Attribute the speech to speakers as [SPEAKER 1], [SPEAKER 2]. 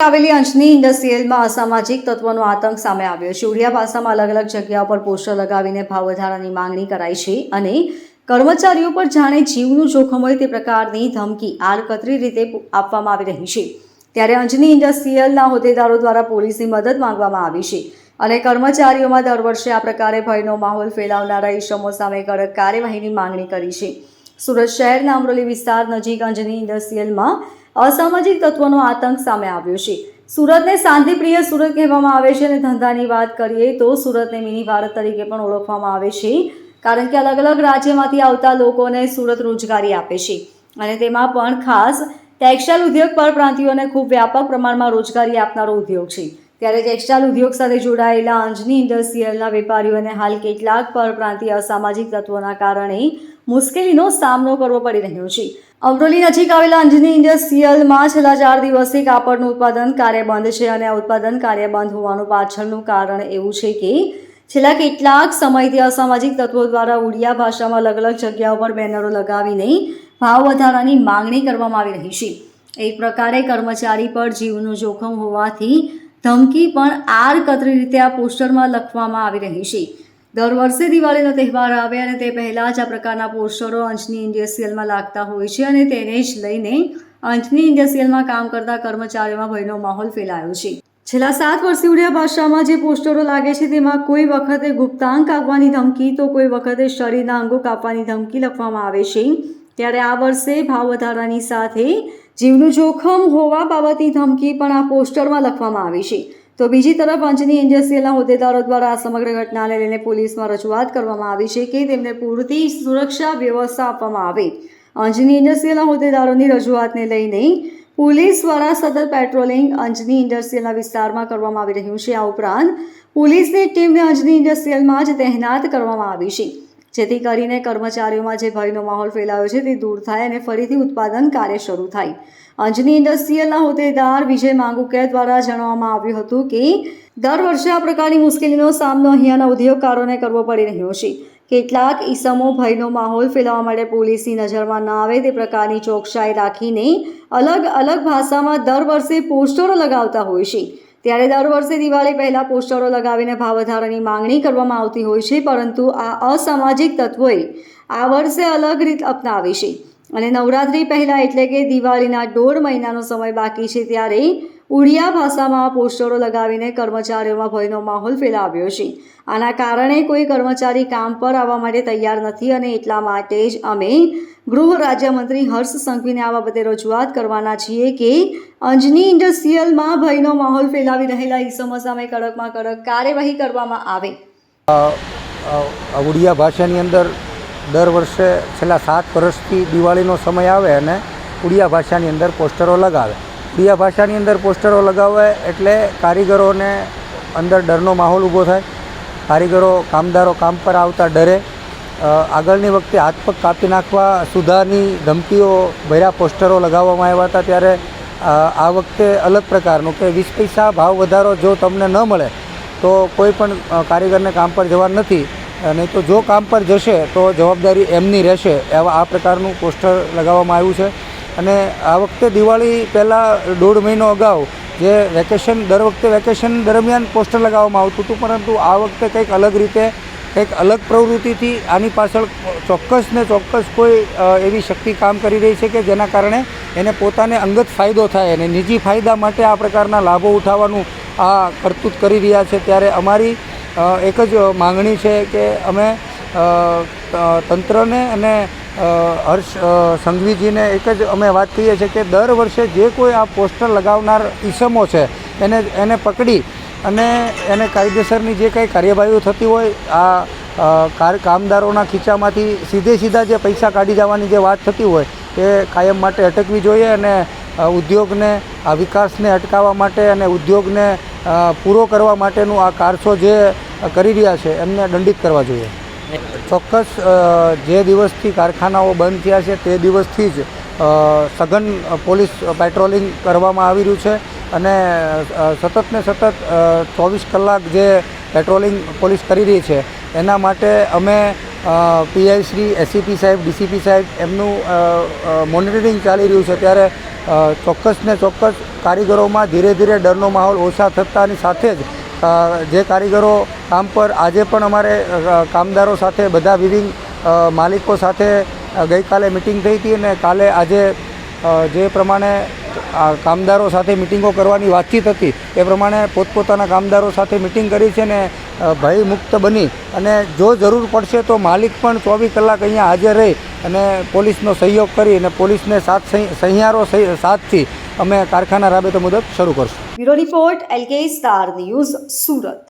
[SPEAKER 1] આવેલી અંજની ઇન્ડસ્ટ્રીયલમાં અસામાજિક તત્વોનો આતંક સામે આવ્યો. છે ઉડિયા ભાષામાં અલગ અલગ જગ્યાઓ પર પોસ્ટર લગાવીને ભાવ વધારાની માંગણી કરાઈ છે અને કર્મચારીઓ પર જાણે જીવનું જોખમ હોય તે પ્રકારની ધમકી આડકતરી રીતે આપવામાં આવી રહી છે. ત્યારે અંજની ઇન્ડસ્ટ્રીયલના હોદ્દેદારો દ્વારા પોલીસની મદદ માંગવામાં આવી છે અને કર્મચારીઓમાં દર વર્ષે આ પ્રકારે ભયનો માહોલ ફેલાવનારા ઈસમો સામે કડક કાર્યવાહીની માંગણી કરી છે. સુરત શહેરના અમરોલી વિસ્તાર નજીક અંજની ઇન્ડસ્ટ્રીયલમાં અસામાજિક તત્વોનો આતંક સામે આવ્યો છે. સુરતને શાંતિપ્રિય સુરત કહેવામાં આવે છે અને ધંધાની વાત કરીએ તો સુરતને મિની ભારત તરીકે પણ ઓળખવામાં આવે છે, કારણ કે અલગ અલગ રાજ્યમાંથી આવતા લોકોને સુરત રોજગારી આપે છે. અને તેમાં પણ ખાસ ટેક્સટાઇલ ઉદ્યોગ પરપ્રાંતિઓને ખૂબ વ્યાપક પ્રમાણમાં રોજગારી આપનારો ઉદ્યોગ છે. ત્યારે ટેક્સટાઇલ ઉદ્યોગ સાથે જોડાયેલા અંજની ઇન્ડસ્ટ્રીયલના વેપારીઓને હાલ કેટલાક પરપ્રાંતીય અસામાજિક તત્વોના કારણે મુશ્કેલીનો સામનો કરવો પડી રહ્યો છે. અમરોલી નજીક આવેલા અંજની ઇન્ડસ્ટ્રીયલમાં છેલ્લા ચાર દિવસથી કાપડનું ઉત્પાદન કાર્ય બંધ છે અને આ ઉત્પાદન કાર્ય બંધ હોવાનું પાછળનું કારણ એવું છે કે છેલ્લા કેટલાક સમયથી અસામાજિક તત્વો દ્વારા ઉડિયા ભાષામાં અલગ અલગ જગ્યાઓ પર બેનરો લગાવીને ભાવ વધારાની માંગણી કરવામાં આવી રહી છે. એક પ્રકારે કર્મચારી પર જીવનું જોખમ હોવાથી ધમકી પણ આડકતરી રીતે આ પોસ્ટરમાં લખવામાં આવી રહી છે. દર વર્ષે દિવાળીનો તહેવાર આવે અને તે પહેલાં જ આ પ્રકારના પોસ્ટરો અંજની ઇન્ડસ્ટ્રીયલમાં લાગતા હોય છે અને તેને જ લઈને અંજની ઇન્ડસ્ટ્રીયલમાં કામ કરતા કર્મચારીઓમાં ભયનો માહોલ ફેલાયો છે. છેલ્લા સાત વર્ષથી ઉડિયા ભાષામાં જે પોસ્ટરો લાગે છે તેમાં કોઈ વખતે ગુપ્તાંક કાપવાની ધમકી તો કોઈ વખતે શરીરના અંગો કાપવાની ધમકી લખવામાં આવે છે. ત્યારે આ વર્ષે ભાવ વધારાની સાથે જીવનું જોખમ હોવા બાબતની ધમકી પણ આ પોસ્ટરમાં લખવામાં આવી છે. તો બીજી તરફ અંજની ઇન્ડસ્ટ્રીયલના હોદ્દેદારો દ્વારા આ સમગ્ર ઘટનાને લઈને પોલીસમાં રજૂઆત કરવામાં આવી છે કે તેમને પૂરતી સુરક્ષા વ્યવસ્થા આપવામાં આવે. અંજની ઇન્ડસ્ટ્રીયલના હોદ્દેદારોની રજૂઆતને લઈને પોલીસ દ્વારા સતત પેટ્રોલિંગ અંજની ઇન્ડસ્ટ્રીયલના વિસ્તારમાં કરવામાં આવી રહ્યું છે. આ ઉપરાંત પોલીસની ટીમને અંજની ઇન્ડસ્ટ્રીયલમાં જ તહેનાત કરવામાં આવી છે. જેથી કરીને કર્મચારીઓમાં જે ભયનો માહોલ ફેલાયો છે તે દૂર થાય અને ફરીથી ઉત્પાદન કાર્ય શરૂ થાય. અંજની ઇન્ડસ્ટ્રીયલના હોદ્દેદાર વિજય માંગુકે દ્વારા જણાવવામાં આવ્યું હતું કે, દર વર્ષે આ પ્રકારની મુશ્કેલીનો સામનો અહીંયાના ઉદ્યોગકારોને કરવો પડી રહ્યો છે. કેટલાક ઈસમો ભયનો માહોલ ફેલાવવા માટે પોલીસની નજરમાં ન આવે તે પ્રકારની ચોકસાઈ રાખીને અલગ અલગ ભાષામાં દર વર્ષે પોસ્ટરો લગાવતા હોય છે. ત્યારે દર વર્ષે દિવાળી પહેલાં પોસ્ટરો લગાવીને ભાવ વધારાની માંગણી કરવામાં આવતી હોય છે, પરંતુ આ અસામાજિક તત્વોએ આ વર્ષે અલગ રીત અપનાવી છે. અને નવરાત્રી પહેલાં એટલે કે દિવાળીના દોઢ મહિનાનો સમય બાકી છે ત્યારે ઉડિયા ભાષામાં પોસ્ટરો લગાવીને કર્મચારીઓમાં ભયનો માહોલ ફેલાવ્યો છે. આના કારણે કોઈ કર્મચારી કામ પર આવવા માટે તૈયાર નથી અને એટલા માટે જ અમે ગૃહ રાજ્યમંત્રી હર્ષ સંઘવીને આ બાબતે રજૂઆત કરવાના છીએ કે અંજની ઇન્ડસ્ટ્રીયલમાં ભયનો માહોલ ફેલાવી રહેલા ઈસમો સામે કડકમાં કડક કાર્યવાહી કરવામાં આવે.
[SPEAKER 2] ઉડિયા ભાષાની અંદર દર વર્ષે છેલ્લા સાત વર્ષથી દિવાળીનો સમય આવે અને ઉડિયા ભાષાની અંદર પોસ્ટરો લગાવે. ઉડિયા ભાષાની અંદર પોસ્ટરો લગાવે એટલે કારીગરોને અંદર ડરનો માહોલ ઊભો થાય. કારીગરો કામદારો કામ પર આવતા ડરે. આગળની વખતે હાથ પગ કાપી નાખવા સુધારની ધમકીઓ ભર્યા પોસ્ટરો લગાવવામાં આવ્યા હતા ત્યારે આ વખતે અલગ પ્રકારનું કે વીસ પૈસા ભાવ વધારો જો તમને ન મળે, તો કોઈ પણ કારીગરને કામ પર જવા નથી. નહીં તો જો કામ પર જશે તો જવાબદારી એમની રહેશે એવા આ પ્રકારનું પોસ્ટર લગાવવામાં આવ્યું છે. અને આ વખતે દિવાળી પહેલાં દોઢ મહિનો અગાઉ જે વેકેશન, દર વખતે વેકેશન દરમિયાન પોસ્ટર લગાવવામાં આવતું હતું, પરંતુ આ વખતે કંઈક અલગ રીતે, કંઈક અલગ પ્રવૃત્તિથી આની પાછળ ચોક્કસ ને ચોક્કસ કોઈ એવી શક્તિ કામ કરી રહી છે કે જેના કારણે એને પોતાને અંગત ફાયદો થાય અને નિજી ફાયદા માટે આ પ્રકારના લાભો ઉઠાવવાનું આ કરતૂત કરી રહ્યા છે. ત્યારે અમારી એક જ માંગણી છે કે અમે તંત્રને અને હર્ષ સંઘવીજીને એક જ અમે વાત કહીએ છીએ કે દર વર્ષે જે કોઈ આ પોસ્ટર લગાવનાર ઈસમો છે, એને એને પકડી અને એને કાયદેસરની જે કંઈ કાર્યવાહીઓ થતી હોય, આ કામદારોના ખીચામાંથી સીધે સીધા જે પૈસા કાઢી જવાની જે વાત થતી હોય, એ કાયમ માટે અટકવી જોઈએ અને ઉદ્યોગને આ વિકાસને અટકાવવા માટે અને ઉદ્યોગને પૂરો કરવા માટેનું આ કારસો જે કરી રહ્યા છે, એમને દંડિત કરવા જોઈએ. ચોક્કસ જે દિવસથી કારખાનાઓ બંધ થયા છે, તે દિવસથી જ સઘન પોલીસ પેટ્રોલિંગ કરવામાં આવી રહ્યું છે અને સતતને સતત ચોવીસ કલાક જે પેટ્રોલિંગ પોલીસ કરી રહી છે, એના માટે અમે પીઆઈ શ્રી એસીપી સાહેબ, ડીસીપી સાહેબ, એમનું મોનિટરિંગ ચાલી રહ્યું છે. ત્યારે ચોક્કસ ને ચોક્કસ કારીગરોમાં ધીરે ધીરે ડરનો માહોલ ઓછા થતાની સાથે જ જે કારીગરો કામ પર આજે પણ અમારે કામદારો સાથે બધા વિવિંગ માલિકો સાથે ગઈકાલે મિટિંગ થઈ હતી અને કાલે આજે જે પ્રમાણે આ કામદારો સાથે મિટિંગો કરવાની વાતચીત હતી. એ પ્રમાણે પોતપોતાના કામદારો સાથે મિટિંગ કરી છે ને ભયમુક્ત બની. અને જો જરૂર પડશે તો માલિક પણ ચોવીસ કલાક અહીંયા હાજર રહી અને પોલીસનો સહયોગ કરી અને પોલીસને સાથ સહિયારો સહિ- સાથથી અમે કારખાના રાબેતો મુજબ શરૂ કરશું.
[SPEAKER 1] Bureau report LK star news Surat.